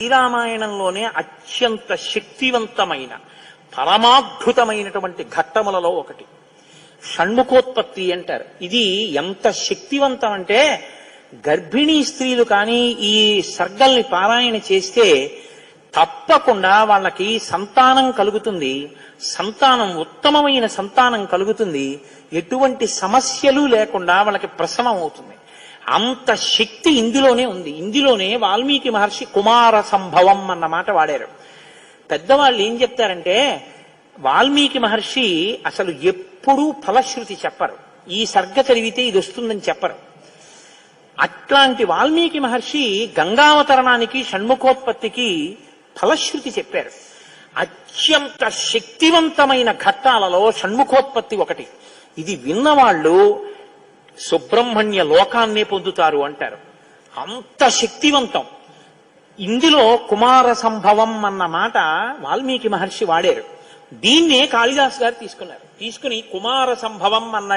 శ్రీరామాయణంలోనే అత్యంత శక్తివంతమైన పరమాద్భుతమైనటువంటి ఘట్టములలో ఒకటి. షణ్ముఖోత్పత్తి అంటారు. ఇది ఎంత శక్తివంతం అంటే గర్భిణీ స్త్రీలు కానీ ఈ సర్గల్ని పారాయణ చేస్తే తప్పకుండా వాళ్ళకి సంతానం కలుగుతుంది. సంతానం ఉత్తమమైన సంతానం కలుగుతుంది. ఎటువంటి సమస్యలు లేకుండా వాళ్ళకి ప్రసవం అవుతుంది. అంత శక్తి ఇందులోనే ఉంది. ఇందులోనే వాల్మీకి మహర్షి కుమార సంభవం అన్న మాట వాడారు. పెద్దవాళ్ళు ఏం చెప్తారంటే వాల్మీకి మహర్షి అసలు ఎప్పుడూ ఫలశ్రుతి చెప్పరు. ఈ సర్గ చదివితే ఇది వస్తుందని చెప్పరు. అట్లాంటి వాల్మీకి మహర్షి గంగావతరణానికి షణ్ముఖోత్పత్తికి ఫలశ్రుతి చెప్పారు. అత్యంత శక్తివంతమైన ఘట్టాలలో షణ్ముఖోత్పత్తి ఒకటి. ఇది విన్నవాళ్ళు సుబ్రహ్మణ్య లోకాన్నే పొందుతారు అంటారు. అంత శక్తివంతం. ఇందులో కుమార సంభవం అన్న మాట వాల్మీకి మహర్షి వాడారు. దీన్నే కాళిదాస్ గారు తీసుకున్నారు. తీసుకుని కుమార సంభవం అన్న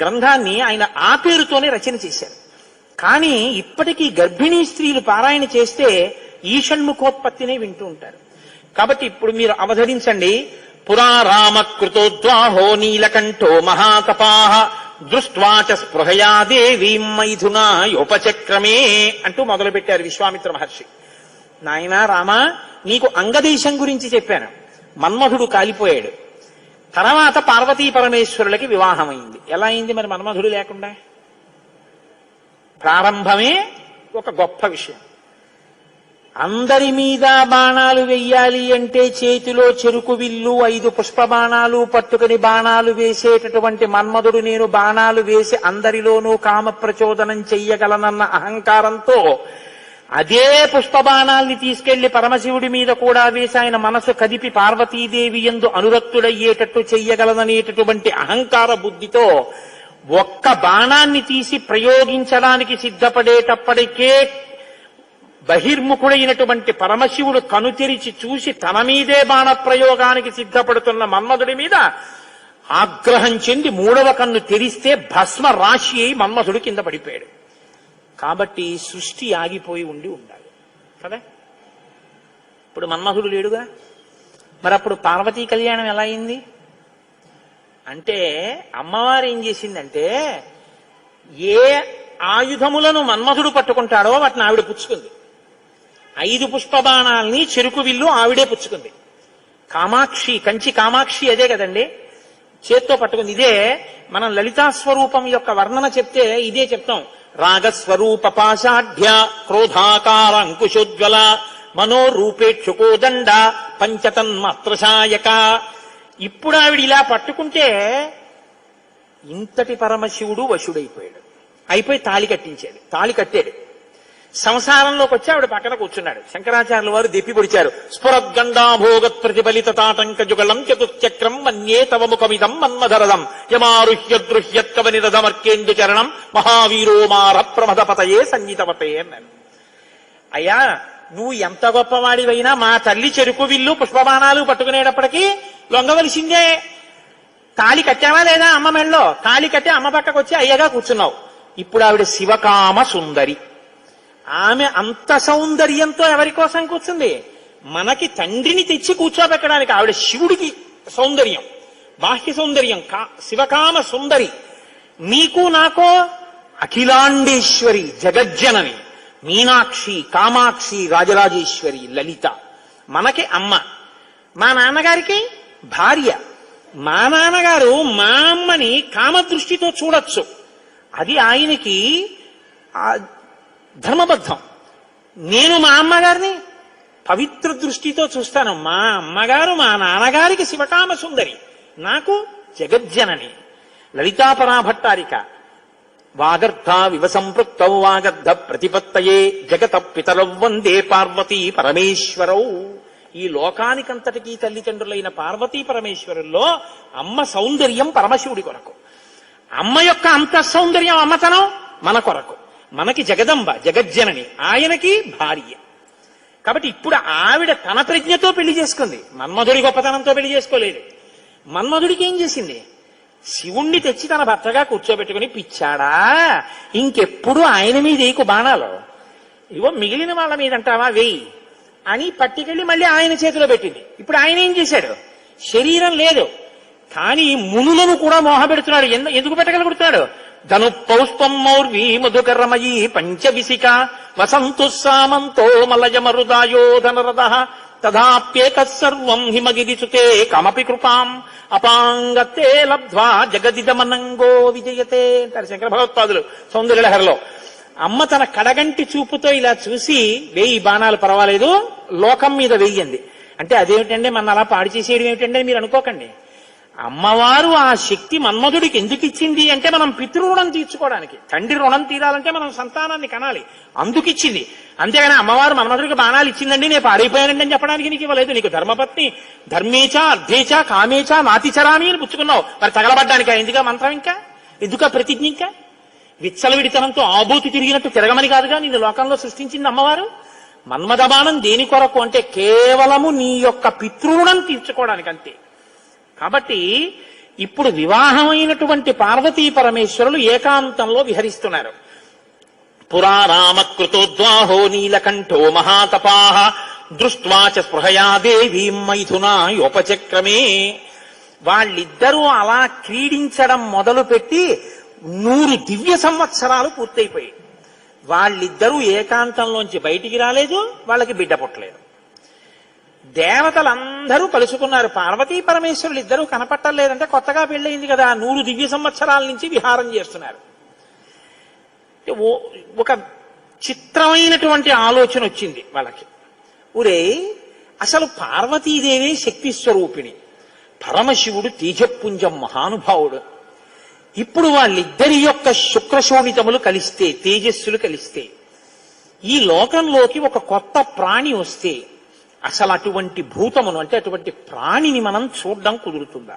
గ్రంథాన్ని ఆయన ఆ పేరుతోనే రచన చేశారు. కానీ ఇప్పటికీ గర్భిణీ స్త్రీలు పారాయణ చేస్తే ఈ షణ్ముఖోత్పత్తినే వింటూ ఉంటారు. కాబట్టి ఇప్పుడు మీరు అవధరించండి. పురా రామకృతోద్వాహో నీలకంఠో మహాతపాహ దృష్ట్వాచ స్పృహయా దేవీం మైథునా యోపచక్రమే అంటూ మొదలుపెట్టారు విశ్వామిత్ర మహర్షి. నాయనా రామా నీకు అంగదేశం గురించి చెప్పాను. మన్మధుడు కాలిపోయాడు. తర్వాత పార్వతీ పరమేశ్వరులకి వివాహమైంది. ఎలా అయింది మరి మన్మధుడు లేకుండా? ప్రారంభమే ఒక గొప్ప విషయం. అందరి మీద బాణాలు వెయ్యాలి అంటే చేతిలో చెరుకు విల్లు ఐదు పుష్ప బాణాలు పట్టుకుని బాణాలు వేసేటటువంటి మన్మధుడు నేను బాణాలు వేసి అందరిలోనూ కామ ప్రచోదనం చెయ్యగలనన్న అహంకారంతో అదే పుష్ప బాణాల్ని తీసుకెళ్ళి పరమశివుడి మీద కూడా వేసి ఆయన మనసు కదిపి పార్వతీదేవి ఎందు అనురక్తుడయ్యేటట్టు చెయ్యగలననేటటువంటి అహంకార బుద్ధితో ఒక్క బాణాన్ని తీసి ప్రయోగించడానికి సిద్ధపడేటప్పటికే బహిర్ముఖుడైనటువంటి పరమశివుడు కనుతెరిచి చూసి తన మీదే బాణ ప్రయోగానికి సిద్ధపడుతున్న మన్మధుడి మీద ఆగ్రహం చెంది మూడవ కన్ను తెరిస్తే భస్మ రాశి అయి మన్మధుడు కింద పడిపోయాడు. కాబట్టి సృష్టి ఆగిపోయి ఉండి ఉండాలి. కదా? ఇప్పుడు మన్మధుడు లేడుగా? మరి అప్పుడు పార్వతీ కళ్యాణం ఎలా అయింది? అంటే అమ్మవారు ఏం చేసిందంటే ఏ ఆయుధములను మన్మధుడు పట్టుకుంటాడో వాటిని ఆవిడ పుచ్చుకుంది. ఐదు పుష్పబాణాల్ని చెరుకు విల్లు ఆవిడే పుచ్చుకుంది. కామాక్షి కంచి కామాక్షి అదే కదండి? చేత్తో పట్టుకుంది. ఇదే మనం లలితా స్వరూపం యొక్క వర్ణన చెప్తే ఇదే చెప్తాం. రాగస్వరూప పాశాఢ్య క్రోధాకార అంకుశోజ్వల మనోరూపేక్షుకోదండ పంచతన్మాత్రశాయక. ఇప్పుడు ఆవిడ ఇలా పట్టుకుంటే ఇంతటి పరమశివుడు వశుడైపోయాడు. అయిపోయి తాళి కట్టించాడు. తాళి కట్టాడు. సంసారంలోకి వచ్చి ఆవిడ పక్కన కూర్చున్నాడు. శంకరాచార్యుల వారు దెప్పి పొడిచారు. స్ఫురద్గండాభోగత్ ప్రతిఫలిత తాటంక జుగళం చతుశ్చక్రం మన్యే తవ ముఖమిదం మన్మధరదం యమారుహ్య దృహ్యత్కవ నిరదమర్కేందు చరణం మహావీరో మార ప్రమదపతయే సంగీతవతే అన్నాడు. అయ్యా నువ్వు ఎంత గొప్పవాడివైనా మా తల్లి చెరుకు విల్లు పుష్పబాణాలు పట్టుకునేటప్పటికీ లొంగవలసిందే. తాళి కట్టావా లేదా అమ్మ మెళ్ళో తాళి కట్టి అమ్మ పక్కకు వచ్చి అయ్యగా కూర్చున్నావు. ఇప్పుడు ఆవిడ శివకామ సుందరి. ఆమె అంత సౌందర్యంతో ఎవరి కోసం కూర్చుంది? మనకి తండ్రిని తెచ్చి కూర్చోబెట్టడానికి ఆవిడ శివుడికి సౌందర్యం బాహ్య సౌందర్యం కా శివకామ సుందరి. నీకు నాకో అఖిలాండేశ్వరి జగజ్జనని మీనాక్షి కామాక్షి రాజరాజేశ్వరి లలిత. మనకి అమ్మ. మా నాన్నగారికి భార్య. మా నాన్నగారు మా అమ్మని కామదృష్టితో చూడొచ్చు. అది ఆయనకి ధర్మబద్ధం. నేను మా అమ్మగారిని పవిత్ర దృష్టితో చూస్తాను. మా అమ్మగారు మా నాన్నగారికి శివకామ సుందరి. నాకు జగజ్జనని. లలితాపరా భట్టారిక వాగర్ధ వివ సంపృక్తౌ వాగర్ధ ప్రతిపత్తయే జగత పితరౌ వందే పార్వతీ పరమేశ్వరౌ. ఈ లోకానికంతటికీ తల్లిదండ్రులైన పార్వతీ పరమేశ్వరుల్లో అమ్మ సౌందర్యం పరమశివుడి కొరకు. అమ్మ యొక్క అంత సౌందర్యం అమ్మతనం మన కొరకు. మనకి జగదంబ జగజ్జనని ఆయనకి భార్య. కాబట్టి ఇప్పుడు ఆవిడ తన ప్రజ్ఞతో పెళ్ళి చేసుకుంది. మన్మధుడి గొప్పతనంతో పెళ్ళి చేసుకోలేదు. మన్మధుడికి ఏం చేసింది? శివుణ్ణి తెచ్చి తన భర్తగా కూర్చోబెట్టుకుని పిచ్చాడా ఇంకెప్పుడు ఆయన మీద ఏకు బాణాలు ఇవో మిగిలిన వాళ్ళ మీద అంటావా వెయ్యి అని పట్టుకెళ్ళి మళ్ళీ ఆయన చేతిలో పెట్టింది. ఇప్పుడు ఆయన ఏం చేశాడు? శరీరం లేదు. కానీ మునులను కూడా మోహపెడుతున్నాడు. ఎందు- ఎందుకు పెట్టగలుగుతున్నాడు? ధనుపౌష్పమ్మౌర్వీ మధుకరమయీ పంచవిశిక వసంతు సామంతో మలయమరుదాయోధనరద తదాప్యేక సర్వం హిమగిరిచుతే కమపి కృపాం అపాంగతే లబ్ధ్వా జగదిదమనంగో విజయతే అంటారు శంకర భగవత్పాదులు సౌందర్యలహరిలో అమ్మ తన కడగంటి చూపుతో ఇలా చూసి వెయ్యి బాణాలు పర్వాలేదు లోకం మీద వెయ్యింది అంటే అదేమిటండి? మన అలా పాడు చేసేయడం ఏమిటండి మీరు అనుకోకండి. అమ్మవారు ఆ శక్తి మన్మధుడికి ఎందుకు ఇచ్చింది అంటే మనం పితృరుణం తీర్చుకోవడానికి. తండ్రి రుణం తీరాలంటే మనం సంతానాన్ని కనాలి. అందుకు ఇచ్చింది అంతేగాని అమ్మవారు మన్మధుడికి బాణాలు ఇచ్చిందండి నేను పాడైపోయానండి అని చెప్పడానికి నీకు ఇవ్వలేదు. నీకు ధర్మపత్ని ధర్మేచ అర్ధేచ కామేచ నాతిచరామి అని పుచ్చుకున్నావు. మరి తగలబడ్డానికి? ఎందుగా మంత్రం ఇంకా? ఎందుక ప్రతిజ్ఞ ఇంకా? విచ్చలవిడితనంతో ఆబూతి తిరిగినట్టు తిరగమని కాదుగా నేను లోకంలో సృష్టించింది అమ్మవారు? మన్మధబాణం దేని కొరకు అంటే కేవలము నీ యొక్క పితృరుణం తీర్చుకోవడానికి అంతే కాబట్టి ఇప్పుడు వివాహమైనటువంటి పార్వతీ పరమేశ్వరులు ఏకాంతంలో విహరిస్తున్నారు. పురా రామకృతోద్వాహో నీలకంఠో మహాతపాహ దృష్వాచ స్పృహయా దేవీం మైథునా యోపచక్రమే. వాళ్ళిద్దరూ అలా క్రీడించడం మొదలుపెట్టి నూరు దివ్య సంవత్సరాలు పూర్తయిపోయాయి. వాళ్ళిద్దరూ ఏకాంతంలోంచి బయటికి రాలేదు వాళ్ళకి బిడ్డ పుట్టలేదు. దేవతలందరూ కలుసుకున్నారు. పార్వతీ పరమేశ్వరులు ఇద్దరూ కనపట్టలేదంటే కొత్తగా పెళ్ళయింది కదా నూరు దివ్య సంవత్సరాల నుంచి విహారం చేస్తున్నారు. ఓ- ఒక చిత్రమైనటువంటి ఆలోచన వచ్చింది వాళ్ళకి. ఊరే అసలు పార్వతీదేవి శక్తి స్వరూపిణి. పరమశివుడు తేజపుంజం మహానుభావుడు. ఇప్పుడు వాళ్ళిద్దరి యొక్క శుక్రశోణితములు కలిస్తే తేజస్సులు కలిస్తే ఈ లోకంలోకి ఒక కొత్త ప్రాణి వస్తే అసలు అటువంటి భూతమును అంటే అటువంటి ప్రాణిని మనం చూడడం కుదురుతుందా?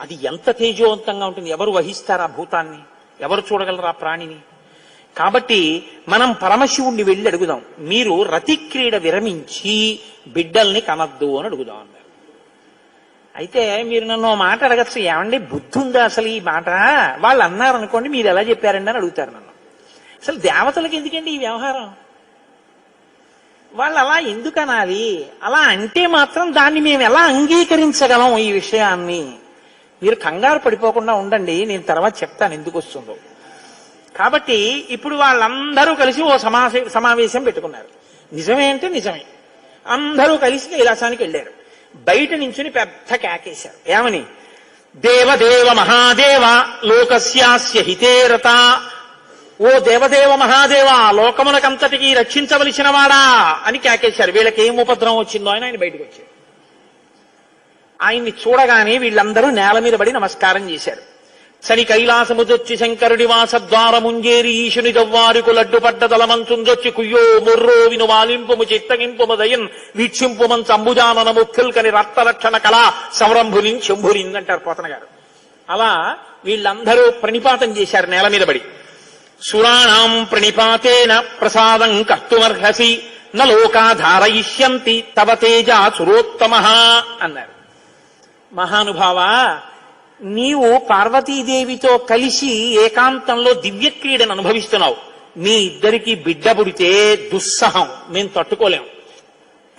అది ఎంత తేజవంతంగా ఉంటుంది. ఎవరు వహిస్తారు ఆ భూతాన్ని? ఎవరు చూడగలరు ఆ ప్రాణిని? కాబట్టి మనం పరమశివుణ్ణి వెళ్ళి అడుగుదాం. మీరు రతిక్రీడ విరమించి బిడ్డల్ని కనద్దు అని అడుగుదాం అన్నారు. అయితే మీరు నన్ను మాట అడగచ్చు. ఏమండి బుద్ధి ఉందా అసలు ఈ మాట? వాళ్ళు అన్నారు అనుకోండి మీరు ఎలా చెప్పారండి అని అడుగుతారు నన్ను. అసలు దేవతలకు ఎందుకండి ఈ వ్యవహారం? వాళ్ళు అలా ఎందుకు అనాలి అలా అంటే మాత్రం దాన్ని మేము ఎలా అంగీకరించగలం ఈ విషయాన్ని? మీరు కంగారు పడిపోకుండా ఉండండి నేను తర్వాత చెప్తాను ఎందుకు వస్తుందో. కాబట్టి ఇప్పుడు వాళ్ళందరూ కలిసి ఓ సమాసే సమావేశం పెట్టుకున్నారు. నిజమే అంటే నిజమే. అందరూ కలిసి కైలాసానికి వెళ్ళారు. బయట నించుని పెద్ద కేకేశారు. ఏమని? దేవదేవ మహాదేవ లోకస్యాస్య హితేరత ఓ దేవదేవ మహాదేవ లోకములకంతటికి రక్షించవలసిన వాడా అని కేకేశారు. వీళ్ళకి ఏం ఉపద్రవం వచ్చిందో అని ఆయన బయటకు వచ్చారు. ఆయన్ని చూడగానే వీళ్ళందరూ నేల మీద పడి నమస్కారం చేశారు. సరి కైలాసముదొచ్చి శంకరుడి వాసద్వారముంజేరి ఈశుని దవ్వారికు లడ్డుపడ్డ తలమంచుందొచ్చి కుయ్యో ముర్రో విను వాలింపుము చిత్తగింపుము దయన్ వీక్షింపుమం చంబుజానన ముఖ్యుల్కని రక్తరక్షణ కళ సంరంభులిన్ శంభులిన్ అంటారు పోతన గారు అలా వీళ్ళందరూ ప్రణిపాతం చేశారు నేల మీద పడి. సురాణం ప్రణిపాతేన ప్రసాదం కర్తుమర్హసి నలోకాధారయిష్యంతి తవ తేజ సురోత్తమ అన్నారు. మహానుభావా నీవు పార్వతీదేవితో కలిసి ఏకాంతంలో దివ్యక్రీడను అనుభవిస్తున్నావు. మీ ఇద్దరికి బిడ్డ పుడితే దుస్సహం. మేము తట్టుకోలేం.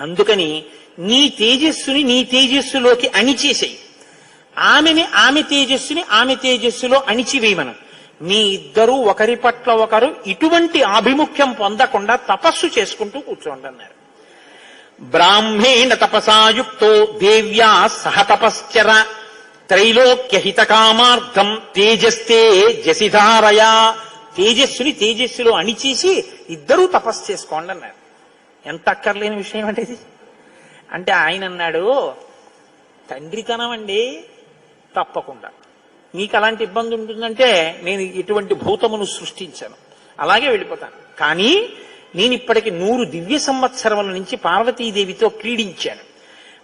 అందుకని నీ తేజస్సుని నీ తేజస్సులోకి అణిచేసేయి. ఆమెని ఆమె తేజస్సుని ఆమె తేజస్సులో అణిచివేయమను. మీ ఇద్దరూ ఒకరి పట్ల ఒకరు ఇటువంటి ఆభిముఖ్యం పొందకుండా తపస్సు చేసుకుంటూ కూర్చోండి అన్నారు. బ్రాహ్మేణ తపసాయుక్తో దేవ్యా సహ తపశ్చర త్రైలోక్య హితకామార్థం తేజస్తే జసిధారయా. తేజస్సుని తేజస్సులో అణిచేసి ఇద్దరూ తపస్సు చేసుకోండి అన్నారు. ఎంత అక్కర్లేని విషయం అంటే ఇది. అంటే ఆయన అన్నాడు తండ్రితనం అండి తప్పకుండా. మీకు అలాంటి ఇబ్బంది ఉంటుందంటే నేను ఇటువంటి భూతమును సృష్టించాను. అలాగే వెళ్ళిపోతాను. కానీ నేను ఇప్పటికి నూరు దివ్య సంవత్సరముల నుంచి పార్వతీదేవితో క్రీడించాను.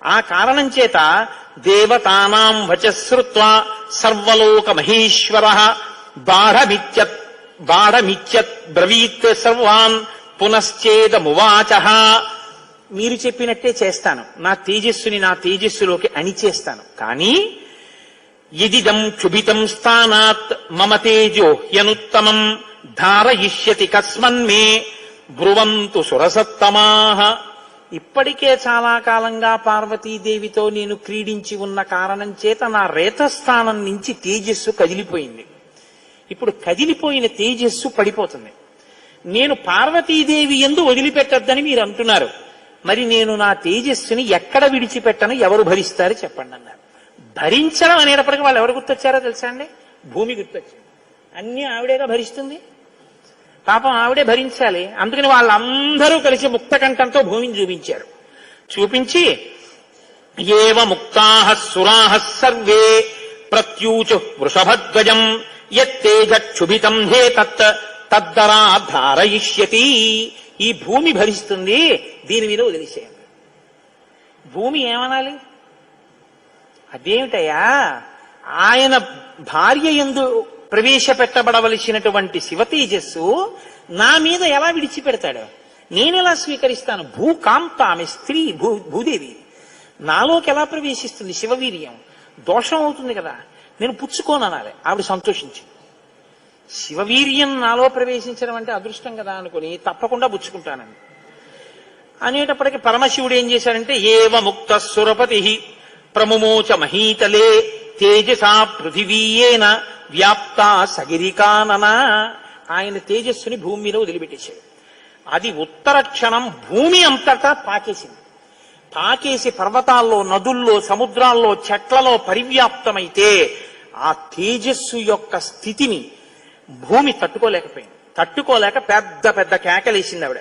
ఆ కారణం చేత దేవతానాం వచశ్రుత్వ సర్వలోక మహేశ్వర బాఢమిత్యత్ బాఢమిత్యత్ బ్రవీత్ సర్వాన్ పునశ్చేదమువాచ. మీరు చెప్పినట్టే చేస్తాను. నా తేజస్సుని నా తేజస్సులోకి అణిచేస్తాను. కానీ ఇదిదం క్షుభితం స్థానాత్ మమ తేజో హ్యనుత్తమం. ధారయిష్యతి కస్మన్మే. బ్రువంతు సురసత్తమాహ ఇప్పటికే చాలా కాలంగా పార్వతీదేవితో నేను క్రీడించి ఉన్న కారణం చేత నా రేతస్థానం నుంచి తేజస్సు కదిలిపోయింది. ఇప్పుడు కదిలిపోయిన తేజస్సు పడిపోతుంది. నేను పార్వతీదేవి ఎందు వదిలిపెట్టద్దని మీరు అంటున్నారు. మరి నేను నా తేజస్సుని ఎక్కడ విడిచిపెట్టను? ఎవరు భరిస్తారు? చెప్పండి అన్నారు. భరించడం అనేటప్పటికీ వాళ్ళు ఎవరు గుర్తొచ్చారో తెలుసా అండి? భూమి గుర్తొచ్చింది. అన్ని ఆవిడేగా భరిస్తుంది. పాపం ఆవిడే భరించాలి. అందుకని వాళ్ళందరూ కలిసి ముక్తకంఠంతో భూమిని చూపించారు. చూపించి ఏవ ముక్తాహ సురాహ సర్వే ప్రత్యూచు వృషభధ్వజం యత్తేజక్షుభితం హే తత్ తద్దరా ధారయిష్యతి. ఈ భూమి భరిస్తుంది దీని మీద వదిలిసేయండి. భూమి ఏమనాలి? అదేమిటయ్యా? ఆయన భార్య ఎందు ప్రవేశపెట్టబడవలసినటువంటి శివ తేజస్సు నా మీద ఎలా విడిచిపెడతాడు? నేనెలా స్వీకరిస్తాను? భూకాంత ఆమె స్త్రీ భూ భూదేవి. నాలోకి ఎలా ప్రవేశిస్తుంది శివవీర్యం? దోషం అవుతుంది కదా. నేను పుచ్చుకోను అనాలి ఆవిడ సంతోషించి శివవీర్యం నాలో ప్రవేశించడం అంటే అదృష్టం కదా అనుకుని తప్పకుండా పుచ్చుకుంటానండి అనేటప్పటికీ పరమశివుడు ఏం చేశాడంటే ఏవ ముక్త సురపతి ప్రముమోచ మహీతలే తేజసా పృథివీయేన వ్యాప్త సగిరికానన ఆయన తేజస్సుని భూమి మీద వదిలిపెట్టేశాడు. అది ఉత్తర క్షణం భూమి అంతటా పాకేసింది. పాకేసి పర్వతాల్లో నదుల్లో సముద్రాల్లో చెట్లలో పరివ్యాప్తమైతే ఆ తేజస్సు యొక్క స్థితిని భూమి తట్టుకోలేకపోయింది. తట్టుకోలేక పెద్ద పెద్ద కేకలేసింది ఆవిడ.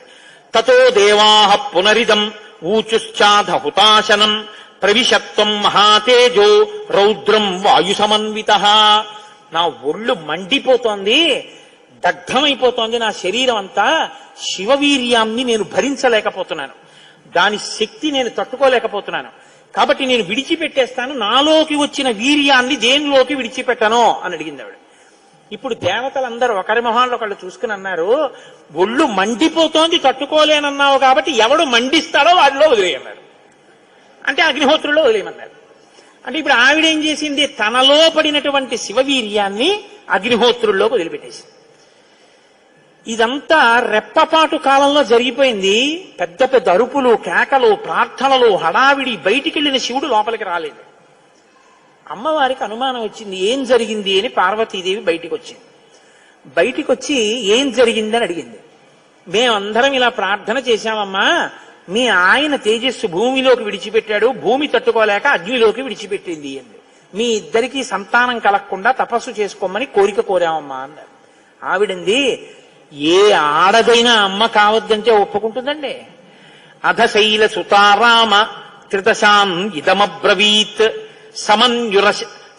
తతో దేవాహ పునరిదం ఊచుశ్చాధ హుతాశనం ప్రవిశత్వం మహాతేజో రౌద్రం వాయు సమన్విత నా ఒళ్ళు మండిపోతోంది దగ్ధమైపోతోంది నా శరీరం అంతా శివవీర్యాన్ని నేను భరించలేకపోతున్నాను. దాని శక్తి నేను తట్టుకోలేకపోతున్నాను. కాబట్టి నేను విడిచిపెట్టేస్తాను నాలోకి వచ్చిన వీర్యాన్ని దేనిలోకి విడిచిపెట్టను అని అడిగింది ఆవిడ. ఇప్పుడు దేవతలందరూ ఒకరి మొహాల్లో ఒకళ్ళు చూసుకుని అన్నారు ఒళ్ళు మండిపోతోంది తట్టుకోలేనన్నావు కాబట్టి ఎవడు మండిస్తాడో వాడిలో వదిలేయన్నారు. అంటే అగ్నిహోత్రులో వదిలేయమన్నారు. అంటే ఇప్పుడు ఆవిడ ఏం చేసింది? తనలో పడినటువంటి శివవీర్యాన్ని అగ్నిహోత్రుల్లో వదిలిపెట్టేసింది. ఇదంతా రెప్పపాటు కాలంలో జరిగిపోయింది. పెద్ద పెద్ద అరుపులు కేకలు ప్రార్థనలు హడావిడి బయటికి వెళ్ళిన శివుడు లోపలికి రాలేదు. అమ్మవారికి అనుమానం వచ్చింది. ఏం జరిగింది అని పార్వతీదేవి బయటికి వచ్చింది బయటికి వచ్చి ఏం జరిగిందని అడిగింది. మేమందరం ఇలా ప్రార్థన చేశామమ్మా. మీ ఆయన తేజస్సు భూమిలోకి విడిచిపెట్టాడు భూమి తట్టుకోలేక అగ్నిలోకి విడిచిపెట్టింది అంది. మీ ఇద్దరికీ సంతానం కలగకుండా తపస్సు చేసుకోమని కోరిక కోరామమ్మా అన్నారు ఆవిడంది ఏ ఆడదైనా అమ్మ కావద్దంటే ఒప్పుకుంటుందండి. అధశైల సుతారామ త్రితశాం ఇదమబ్రవీత్ సమన్యుర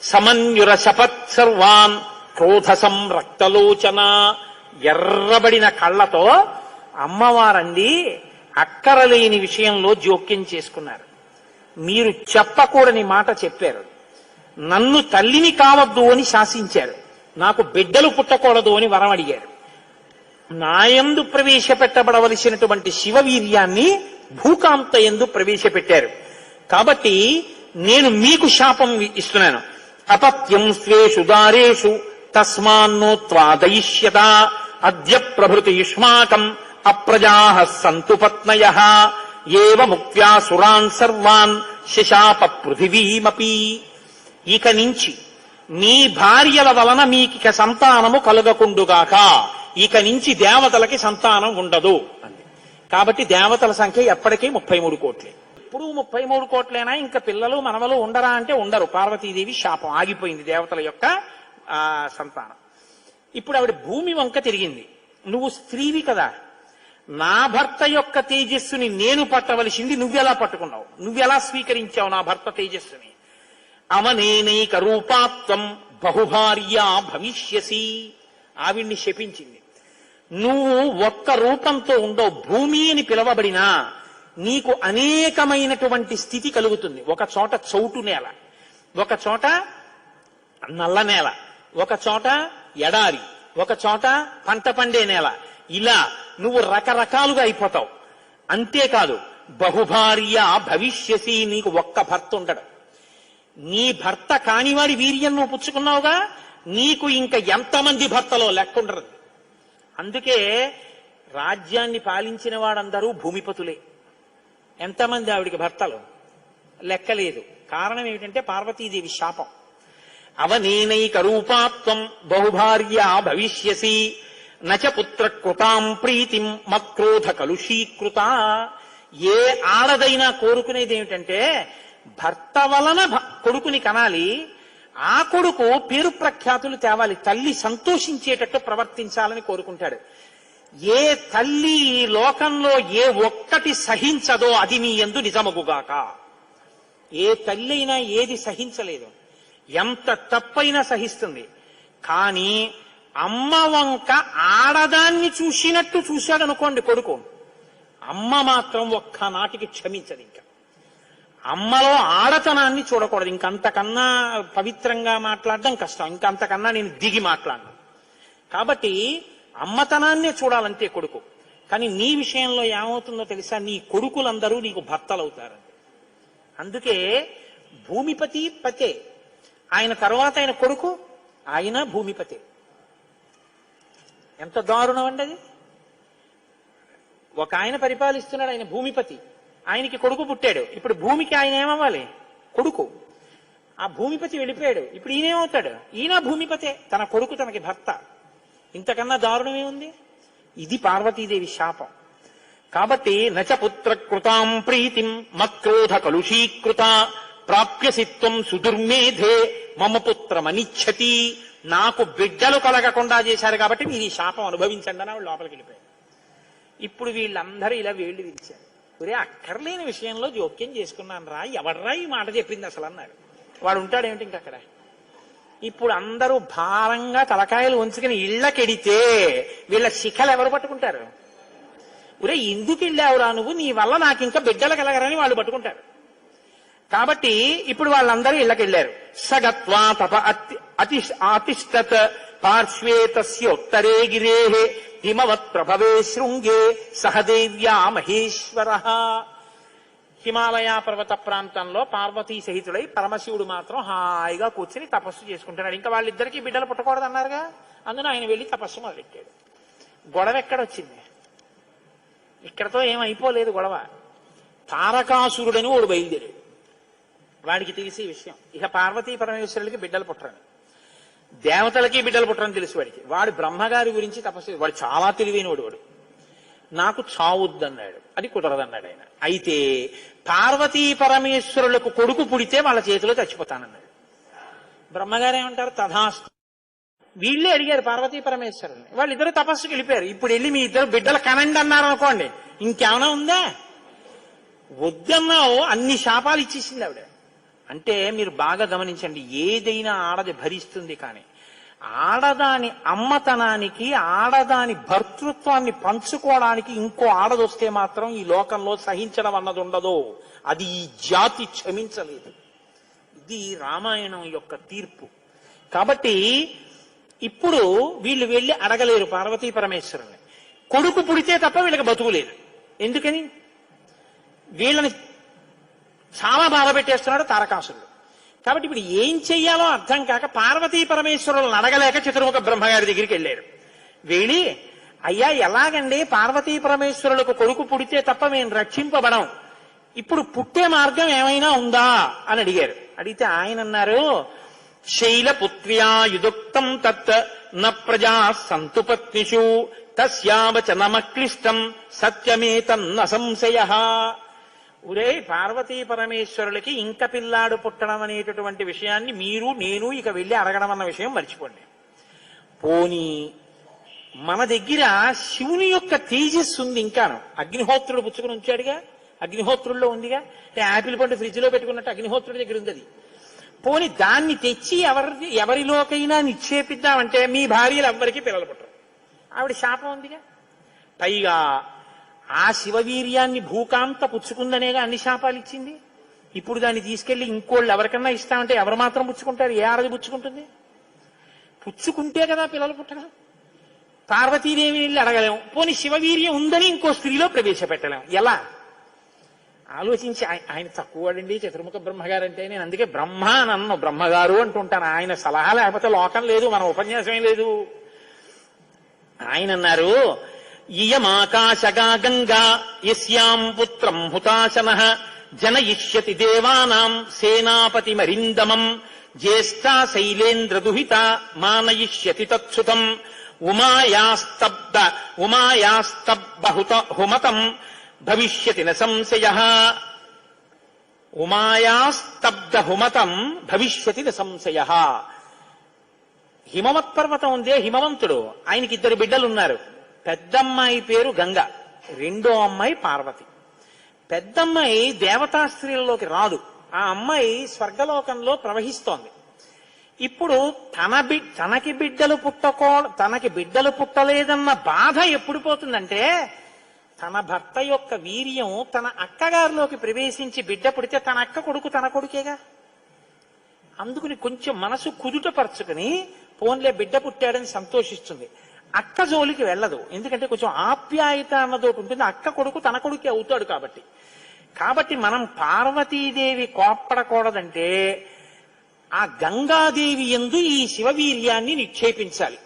సమన్యుర శపత్ సర్వాన్ క్రోధసం రక్తలోచన ఎర్రబడిన కళ్ళతో అమ్మవారండి అక్కరలేని విషయంలో జోక్యం చేసుకున్నారు. మీరు చెప్పకూడని మాట చెప్పారు. నన్ను తల్లిని కావద్దు అని శాసించారు. నాకు బిడ్డలు పుట్టకూడదు అని వరం అడిగారు. నాయందు ప్రవేశపెట్టబడవలసినటువంటి శివవీర్యాన్ని భూకాంత ఎందు ప్రవేశపెట్టారు. కాబట్టి నేను మీకు శాపం ఇస్తున్నాను. అపత్యం స్వేషు దారేషు తస్మాన్నో త్వాదయిష్యత అద్య ప్రభృతి యుష్మాకం అప్రజా సంతు పత్నయ ఏవ ముక్త్యా సురాన్ సర్వాన్ శశాప పృథివీమపి. ఇక నుంచి మీ భార్యల వలన మీకిక సంతానము కలుగకుండుగాక ఇక నుంచి దేవతలకి సంతానం ఉండదు అంది. కాబట్టి దేవతల సంఖ్య ఎప్పటికీ ముప్పై మూడు కోట్లే. ఇప్పుడు ముప్పై మూడు కోట్లేనా? ఇంకా పిల్లలు మనవలు ఉండరా అంటే ఉండరు. పార్వతీదేవి శాపం ఆగిపోయింది దేవతల యొక్క ఆ సంతానం. ఇప్పుడు ఆవిడ భూమి వంక తిరిగింది. నువ్వు స్త్రీవి కదా. నా భర్త యొక్క తేజస్సుని నేను పట్టవలసింది నువ్వెలా పట్టుకున్నావు? నువ్వెలా స్వీకరించావు నా భర్త తేజస్సుని? అవనేనైక రూపాత్వం బహుభార్యా భవిష్యసి. ఆవిడ్ని శపించింది. నువ్వు ఒక్క రూపంతో ఉండవు భూమి అని పిలవబడినా నీకు అనేకమైనటువంటి స్థితి కలుగుతుంది. ఒక చోట చౌటు నేల ఒక చోట నల్ల నేల ఒక చోట ఎడారి ఒక చోట పంట పండే నేల. ఇలా నువ్వు రకరకాలుగా అయిపోతావు. అంతేకాదు బహుభార్య భవిష్యసి నీకు ఒక్క భర్త ఉండడు. నీ భర్త కానివాడి వీర్యం నువ్వు పుచ్చుకున్నావుగా నీకు ఇంకా ఎంతమంది భర్తలో లెక్కుండదు అందుకే రాజ్యాన్ని పాలించిన వాడందరూ భూమిపతులే. ఎంతమంది ఆవిడికి భర్తలు? లెక్కలేదు కారణం ఏమిటంటే పార్వతీదేవి శాపం. అవనేనైక రూపాత్వం బహుభార్య భవిష్యసి నచ పుత్ర కృతాం ప్రీతిం మక్రోధ కలుషీకృత. ఏ ఆడదైనా కోరుకునేది ఏమిటంటే భర్త వలన భ- కొడుకుని కనాలి ఆ కొడుకు పేరు ప్రఖ్యాతులు తేవాలి తల్లి సంతోషించేటట్టు ప్రవర్తించాలని కోరుకుంటాడు. ఏ తల్లి ఈ లోకంలో ఏ ఒక్కటి సహించదో అది నీ ఎందు నిజమగుగాక. ఏ తల్లి అయినా ఏది సహించలేదు. ఎంత తప్పైనా సహిస్తుంది. కానీ అమ్మ వంక ఆడదాన్ని చూసినట్టు చూశాడు అనుకోండి కొడుకు. అమ్మ మాత్రం ఒక్క నాటికి క్షమించదు ఇంకా. అమ్మలో ఆడతనాన్ని చూడకూడదు. ఇంకంతకన్నా పవిత్రంగా మాట్లాడడం కష్టం. ఇంకంతకన్నా నేను దిగి మాట్లాడను. కాబట్టి అమ్మతనాన్నే చూడాలంతే కొడుకు. కానీ నీ విషయంలో ఏమవుతుందో తెలుసా? నీ కొడుకులందరూ నీకు భర్తలవుతారు అందుకే భూమిపతి పతే. ఆయన తర్వాత ఆయన కొడుకు ఆయన భూమిపతే. ఎంత దారుణం అండి అది? ఒక ఆయన పరిపాలిస్తున్నాడు ఆయన భూమిపతి. ఆయనకి కొడుకు పుట్టాడు. ఇప్పుడు భూమికి ఆయన ఏమవ్వాలి? కొడుకు. ఆ భూమిపతి వెళ్ళిపోయాడు. ఇప్పుడు ఈయనేమవుతాడు ఈయన భూమిపతే తన కొడుకు తనకి భర్త. ఇంతకన్నా దారుణమే ఉంది ఇది పార్వతీదేవి శాపం. కాబట్టి నచ పుత్ర కృతాం ప్రీతిం మక్రోధ కలుషీకృత ప్రాప్యసిత్వం సుదుర్మేధే మమ పుత్రమనిచ్చతి నాకు బిడ్డలు కలగకుండా చేశారు కాబట్టి మీరు ఈ శాపం అనుభవించండి అని ఆవిడ లోపలికి వెళ్ళిపోయారు. ఇప్పుడు వీళ్ళందరూ ఇలా వేళ్ళు విరిచారు. ఒరే అక్కర్లేని విషయంలో జోక్యం చేసుకున్నాను రా ఎవడ్రా ఈ మాట చెప్పింది అసలు అన్నారు వాడు ఉంటాడేమిటి ఇంక అక్కడ? ఇప్పుడు అందరూ భారంగా తలకాయలు ఉంచుకుని ఇళ్ళకెడితే వీళ్ళ శిఖలు ఎవరు పట్టుకుంటారు? ఒరే ఎందుకు వెళ్ళావురా నువ్వు? నీ వల్ల నాకు ఇంకా బిడ్డలు కలగరని వాళ్ళు పట్టుకుంటారు. కాబట్టి ఇప్పుడు వాళ్ళందరూ ఇళ్ళకెళ్ళారు. సగత్వా తప అతి అతి అతిష్టత్ పార్శ్వే తస్యోత్తరే గిరే హిమవత్ ప్రభవే శృంగే సహదేవ్యా మహేశ్వర. హిమాలయ పర్వత ప్రాంతంలో పార్వతీ సహితుడై పరమశివుడు మాత్రం హాయిగా కూర్చుని తపస్సు చేసుకుంటున్నాడు. ఇంకా వాళ్ళిద్దరికీ బిడ్డలు పుట్టకూడదు అన్నారుగా? అందున ఆయన వెళ్ళి తపస్సు మొదలెట్టాడు. గొడవ ఎక్కడొచ్చింది? ఇక్కడతో ఏమైపోలేదు గొడవ. తారకాసురుడని వాడు బయలుదేరాడు. వాడికి తెలిసే విషయం. ఇక పార్వతీ పరమేశ్వరులకి బిడ్డలు పుట్టరని దేవతలకి బిడ్డలు పుట్టరని తెలుసు వాడికి. వాడు బ్రహ్మగారి గురించి తపస్సు వాడు చాలా తెలివైనవాడు వాడు. నాకు చావుద్దన్నాడు. అది కుదరదన్నాడు ఆయన. అయితే పార్వతీ పరమేశ్వరులకు కొడుకు పుడితే వాళ్ళ చేతిలో చచ్చిపోతానన్నాడు. బ్రహ్మగారు ఏమంటారు? తథాస్తు. వీళ్ళే అడిగారు పార్వతీ పరమేశ్వరుని వాళ్ళిద్దరు తపస్సుకి వెళ్ళిపోయారు. ఇప్పుడు వెళ్ళి మీ ఇద్దరు బిడ్డలు కనండి అన్నారు అనుకోండి. ఇంకేమైనా ఉందా? వద్దన్నావు అన్ని శాపాలు ఇచ్చేసింది ఆవిడ. అంటే మీరు బాగా గమనించండి ఏదైనా ఆడది భరిస్తుంది కానీ ఆడదాని అమ్మతనానికి ఆడదాని భర్తృత్వాన్ని పంచుకోవడానికి ఇంకో ఆడదొస్తే మాత్రం ఈ లోకంలో సహించడం అన్నది ఉండదు. అది ఈ జాతి క్షమించలేదు. ఇది రామాయణం యొక్క తీర్పు. కాబట్టి ఇప్పుడు వీళ్ళు వెళ్ళి అడగలేరు పార్వతీ పరమేశ్వరుని. కొడుకు పుడితే తప్ప వీళ్ళకి బతుకులేదు ఎందుకని? వీళ్ళని చాలా బాధ పెట్టేస్తున్నాడు తారకాసురుడు. కాబట్టి ఇప్పుడు ఏం చెయ్యాలో అర్థం కాక పార్వతీ పరమేశ్వరులను అడగలేక చతుర్ముఖ బ్రహ్మగారి దగ్గరికి వెళ్ళారు. వెళ్ళి అయ్యా ఎలాగండి పార్వతీ పరమేశ్వరులకు కొడుకు పుడితే తప్ప మేము రక్షింపబడం. ఇప్పుడు పుట్టే మార్గం ఏమైనా ఉందా? అని అడిగారు. అడిగితే ఆయన అన్నారు శైలపుత్ర్యా యుదుక్తం తత్ న ప్రజా సంతు పత్నిషు తస్యావచనమక్లిష్టం సత్యమేతన్న సంశయ ఉరే పార్వతీ పరమేశ్వరులకి ఇంక పిల్లాడు పుట్టడం అనేటటువంటి విషయాన్ని మీరు నేను ఇక వెళ్ళి అడగడం అన్న విషయం మర్చిపోండి. పోనీ మన దగ్గర శివుని యొక్క తేజస్సు ఉంది ఇంకాను. అగ్నిహోత్రుడు పుచ్చుకుని ఉంచాడుగా? అగ్నిహోత్రుల్లో ఉందిగా? అంటే యాపిల్ పండు ఫ్రిడ్జ్లో పెట్టుకున్నట్టు అగ్నిహోత్రుడి దగ్గర ఉంది అది పోని దాన్ని తెచ్చి ఎవరి ఎవరిలోకైనా నిక్షేపిద్దామంటే మీ భార్యలు ఎవ్వరికీ పిల్లలు పుట్టరు. ఆవిడ శాపం ఉందిగా? పైగా ఆ శివవీర్యాన్ని భూకాంత పుచ్చుకుందనేగా అన్ని శాపాలు ఇచ్చింది. ఇప్పుడు దాన్ని తీసుకెళ్ళి ఇంకోళ్ళు ఎవరికన్నా ఇస్తామంటే ఎవరు మాత్రం పుచ్చుకుంటారు? ఏ ఆరది పుచ్చుకుంటుంది? పుచ్చుకుంటే కదా పిల్లలు పుట్టడం పార్వతీదేవి వెళ్ళి అడగలేము పోనీ శివవీర్యం ఉందని ఇంకో స్త్రీలో ప్రవేశపెట్టలేము ఎలా? ఆలోచించి ఆయన తక్కువడండి చతుర్ముఖ బ్రహ్మగారు అంటే నేను అందుకే బ్రహ్మ నన్ను బ్రహ్మగారు అంటుంటాను. ఆయన సలహా లేకపోతే లోకం లేదు మన ఉపన్యాసం లేదు. ఆయన అన్నారు ఇయమాకాశగా గంగా యస్యాం పుత్రం హుతాశన జనయిష్యతి దేవానాం సేనాపతిమరిందమం జ్యేష్టా జ్యేష్ఠా శైలేంద్ర మానయిష్యతి తత్సుతం ఉమాయాస్తబ్ద ఉమాయాస్తబ్బహుత హుమతం భవిష్యతి న సంశయ ఉమాయాస్తబ్ద హుమతం భవిష్యతి న సంశయ. హిమవత్ పర్వతం ఉందే హిమవంతుడు. ఆయనకి ఇద్దరు బిడ్డలు ఉన్నారు పెద్దమ్మాయి పేరు గంగ రెండో అమ్మాయి పార్వతి. పెద్దమ్మాయి దేవతాస్త్రీలలోకి రాదు. ఆ అమ్మాయి స్వర్గలోకంలో ప్రవహిస్తోంది. ఇప్పుడు తన బి తనకి బిడ్డలు పుట్టకో తనకి బిడ్డలు పుట్టలేదన్న బాధ ఎప్పుడు పోతుందంటే తన భర్త యొక్క వీర్యం తన అక్కగారిలోకి ప్రవేశించి బిడ్డ పుడితే తన అక్క కొడుకు తన కొడుకేగా? అందుకుని కొంచెం మనసు కుదుటపరుచుకుని పోన్లే బిడ్డ పుట్టాడని సంతోషిస్తుంది. అక్క జోలికి వెళ్ళదు. ఎందుకంటే కొంచెం ఆప్యాయత అన్నదోటి ఉంటుంది. అక్క కొడుకు తన కొడుకే అవుతాడు కాబట్టి. కాబట్టి మనం పార్వతీదేవి కోప్పడకూడదంటే ఆ గంగాదేవి ఎందు ఈ శివవీర్యాన్ని నిక్షేపించాలి.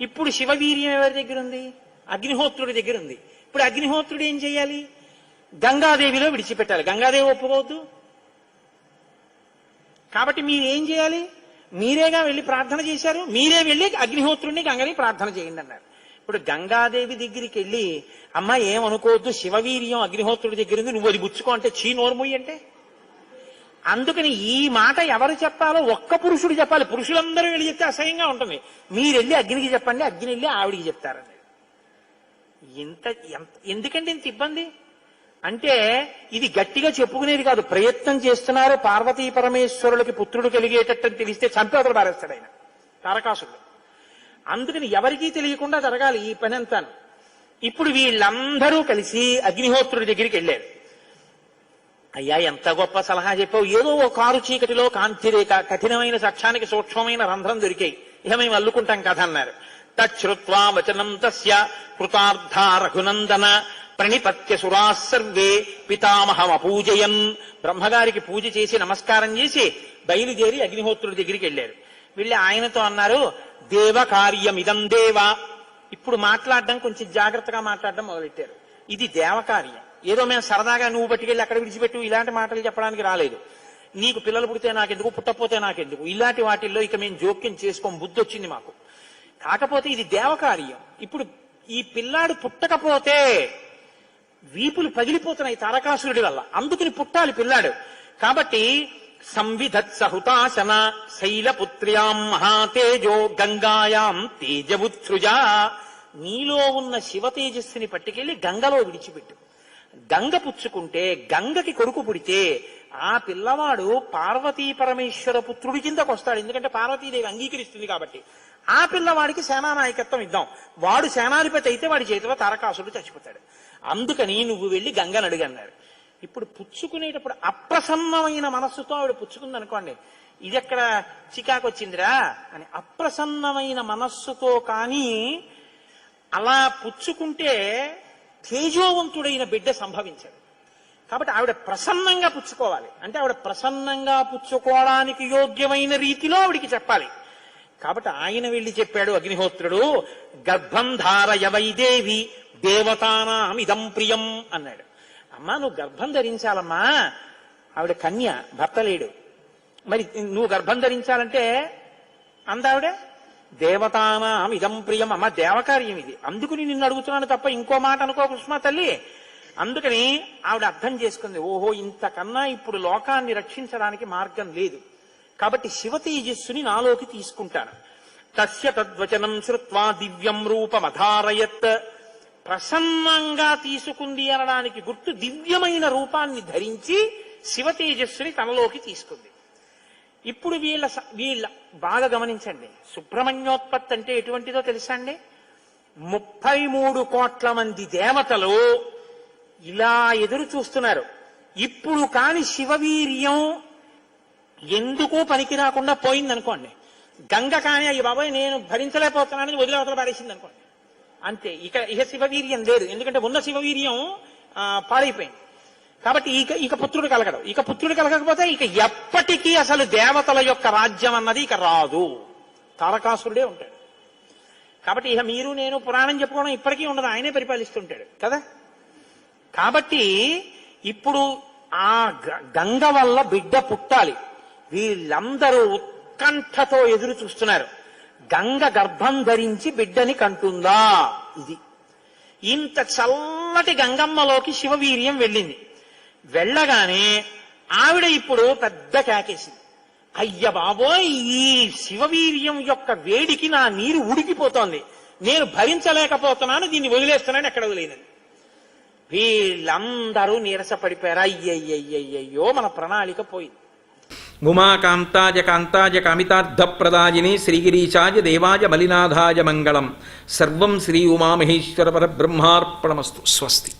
ఇప్పుడు శివవీర్యం ఎవరి దగ్గర ఉంది? అగ్నిహోత్రుడి దగ్గర ఉంది. ఇప్పుడు అగ్నిహోత్రుడు ఏం చేయాలి? గంగాదేవిలో విడిచిపెట్టాలి. గంగాదేవి ఒప్పుకోవద్దు. కాబట్టి మీరు ఏం చేయాలి? మీరేగా వెళ్ళి ప్రార్థన చేశారు? మీరే వెళ్ళి అగ్నిహోత్రుడిని గంగని ప్రార్థన చేయండి అన్నారు. ఇప్పుడు గంగాదేవి దగ్గరికి వెళ్ళి అమ్మ ఏమనుకోవద్దు శివవీర్యం అగ్నిహోత్రుడి దగ్గర ఉంది నువ్వు అది గుచ్చుకో అంటే చీ నోర్ముయ్యి అంటే? అందుకని ఈ మాట ఎవరు చెప్పాలో ఒక్క పురుషుడు చెప్పాలి. పురుషులందరూ వెళ్ళి చెప్తే అసహ్యంగా ఉంటుంది. మీరు వెళ్ళి అగ్నికి చెప్పండి అగ్ని వెళ్ళి ఆవిడికి చెప్తారని. ఇంత ఎంత ఎందుకంటే ఇంత ఇబ్బంది? అంటే ఇది గట్టిగా చెప్పుకునేది కాదు. ప్రయత్నం చేస్తున్నారు పార్వతీ పరమేశ్వరులకి పుత్రుడు కలిగేటట్టు తెలిస్తే చంపేతలు పారేస్తాడు ఆయన. తారకాసుడు అందుకని ఎవరికీ తెలియకుండా జరగాలి ఈ పని అంతాను ఇప్పుడు వీళ్ళందరూ కలిసి అగ్నిహోత్రుడి దగ్గరికి వెళ్ళారు. అయ్యా ఎంత గొప్ప సలహా చెప్పావు. ఏదో ఓ కారు చీకటిలో కాంతిరేఖ కఠినమైన సక్షానికి సూక్ష్మమైన రంధ్రం దొరికాయి ఇక మేము అల్లుకుంటాం కథ అన్నారు. తచ్చుత్వా వచనం తస్య కృతార్థ రఘునందన ప్రణిపత్య సురా సర్వే పితామహం బ్రహ్మగారికి పూజ చేసి నమస్కారం చేసి బయలుదేరి అగ్నిహోత్రుడి దగ్గరికి వెళ్ళారు. వెళ్ళి ఆయనతో అన్నారు దేవ కార్యమిదం దేవ. ఇప్పుడు మాట్లాడడం కొంచెం జాగ్రత్తగా మాట్లాడడం మొదలెట్టారు. ఇది దేవకార్యం. ఏదో మేము సరదాగా నువ్వు పట్టుకెళ్ళి అక్కడ విడిచిపెట్టు ఇలాంటి మాటలు చెప్పడానికి రాలేదు. నీకు పిల్లలు పుడితే నాకెందుకు పుట్టకపోతే నాకెందుకు? ఇలాంటి వాటిల్లో ఇక మేము జోక్యం చేసుకోం బుద్ధి వచ్చింది మాకు. కాకపోతే ఇది దేవకార్యం. ఇప్పుడు ఈ పిల్లాడు పుట్టకపోతే వీపులు పగిలిపోతున్నాయి తారకాసురుడి వల్ల. అందుకుని పుట్టాలి పిల్లాడు. కాబట్టి సంవిధత్ సహుతాశన శైలపుత్ర్యాం మహాతేజో గంగాయాం తేజవుత్సృజ. నీలో ఉన్న శివ తేజస్సుని పట్టుకెళ్ళి గంగలో విడిచిపెట్టు. గంగ పుచ్చుకుంటే గంగకి కొడుకు పుడితే ఆ పిల్లవాడు పార్వతీ పరమేశ్వర పుత్రుడి కిందకు వస్తాడు. ఎందుకంటే పార్వతీదేవి అంగీకరిస్తుంది కాబట్టి. ఆ పిల్లవాడికి సేనానాయకత్వం ఇద్దాం. వాడు సేనాధిపతి అయితే వాడి చేతిలో తారకాసుడు చచ్చిపోతాడు. అందుకని నువ్వు వెళ్ళి గంగను అడిగన్నారు ఇప్పుడు పుచ్చుకునేటప్పుడు అప్రసన్నమైన మనస్సుతో ఆవిడ పుచ్చుకుంది అనుకోండి ఇది ఎక్కడ చికాకు వచ్చిందిరా అని అప్రసన్నమైన మనస్సుతో కానీ అలా పుచ్చుకుంటే తేజోవంతుడైన బిడ్డ సంభవించదు కాబట్టి ఆవిడ ప్రసన్నంగా పుచ్చుకోవాలి. అంటే ఆవిడ ప్రసన్నంగా పుచ్చుకోవడానికి యోగ్యమైన రీతిలో ఆవిడికి చెప్పాలి. కాబట్టి ఆయన వెళ్ళి చెప్పాడు అగ్నిహోత్రుడు గర్భం ధారయవైదేవి దేవతానాం ఇదం ప్రియం అన్నాడు. అమ్మా నువ్వు గర్భం ధరించాలమ్మా. ఆవిడ కన్య భర్త లేడు. మరి నువ్వు గర్భం ధరించాలంటే అందావిడ దేవతానాం ఇదం ప్రియం అమ్మ దేవకార్యం ఇది. అందుకుని నిన్ను అడుగుతున్నాను తప్ప ఇంకో మాట అనుకో కృష్ణ తల్లి. అందుకని ఆవిడ అర్థం చేసుకుంది ఓహో ఇంతకన్నా ఇప్పుడు లోకాన్ని రక్షించడానికి మార్గం లేదు. కాబట్టి శివ తేజస్సుని నాలోకి తీసుకుంటాను. తస్య తద్వచనం శ్రుత్వా దివ్యం రూపమధారయత్. ప్రసన్నంగా తీసుకుంది అనడానికి గుర్తు దివ్యమైన రూపాన్ని ధరించి శివ తేజస్సుని తనలోకి తీసుకుంది. ఇప్పుడు వీళ్ళ స- వీళ్ళ బాగా గమనించండి. సుబ్రహ్మణ్యోత్పత్తి అంటే ఎటువంటిదో తెలుసా అండి? ముప్పై మూడు కోట్ల మంది దేవతలు ఇలా ఎదురు చూస్తున్నారు. ఇప్పుడు కాని శివవీర్యం ఎందుకు పనికి రాకుండా పోయిందనుకోండి. గంగ కాని అయ్యి బాబాయ్ నేను భరించలేకపోతున్నానని వదిలే అవతల పారేసింది అనుకోండి అంతే ఇక ఇక శివవీర్యం లేదు. ఎందుకంటే ఉన్న శివవీర్యం పాడైపోయింది. కాబట్టి ఇక ఇక పుత్రుడు కలగడు. ఇక పుత్రుడు కలగకపోతే ఇక ఎప్పటికీ అసలు దేవతల యొక్క రాజ్యం అన్నది ఇక రాదు. తారకాసురుడే ఉంటాడు. కాబట్టి ఇక మీరు నేను పురాణం చెప్పుకోవడం ఇప్పటికీ ఉండదు. ఆయనే పరిపాలిస్తుంటాడు కదా? కాబట్టి ఇప్పుడు ఆ గ- గంగ వల్ల బిడ్డ పుట్టాలి. వీళ్ళందరూ ఉత్కంఠతో ఎదురు చూస్తున్నారు. గంగ గర్భం ధరించి బిడ్డని కంటుందా? ఇది. ఇంత చల్లటి గంగమ్మలోకి శివవీర్యం వెళ్ళింది. వెళ్ళగానే ఆవిడ ఇప్పుడు పెద్ద కేకేసింది. అయ్య బాబోయ్ ఈ శివవీర్యం యొక్క వేడికి నా నీరు ఉడికిపోతోంది. నేను భరించలేకపోతున్నాను దీన్ని వదిలేస్తున్నాను ఎక్కడ వదిలేనని వీళ్ళందరూ నీరసపడిపోయారు. అయ్యయ్యయ్యయ్యో మన ప్రణాళిక పోయింది. गुमाकांताज कांताज कामितार्ध प्रदायिनी श्रीगिरीचाज देवाज मलिनाधाज मंगलम सर्व श्री उमा महेश्वर पर ब्रह्मार्पणमस्तु स्वस्ति।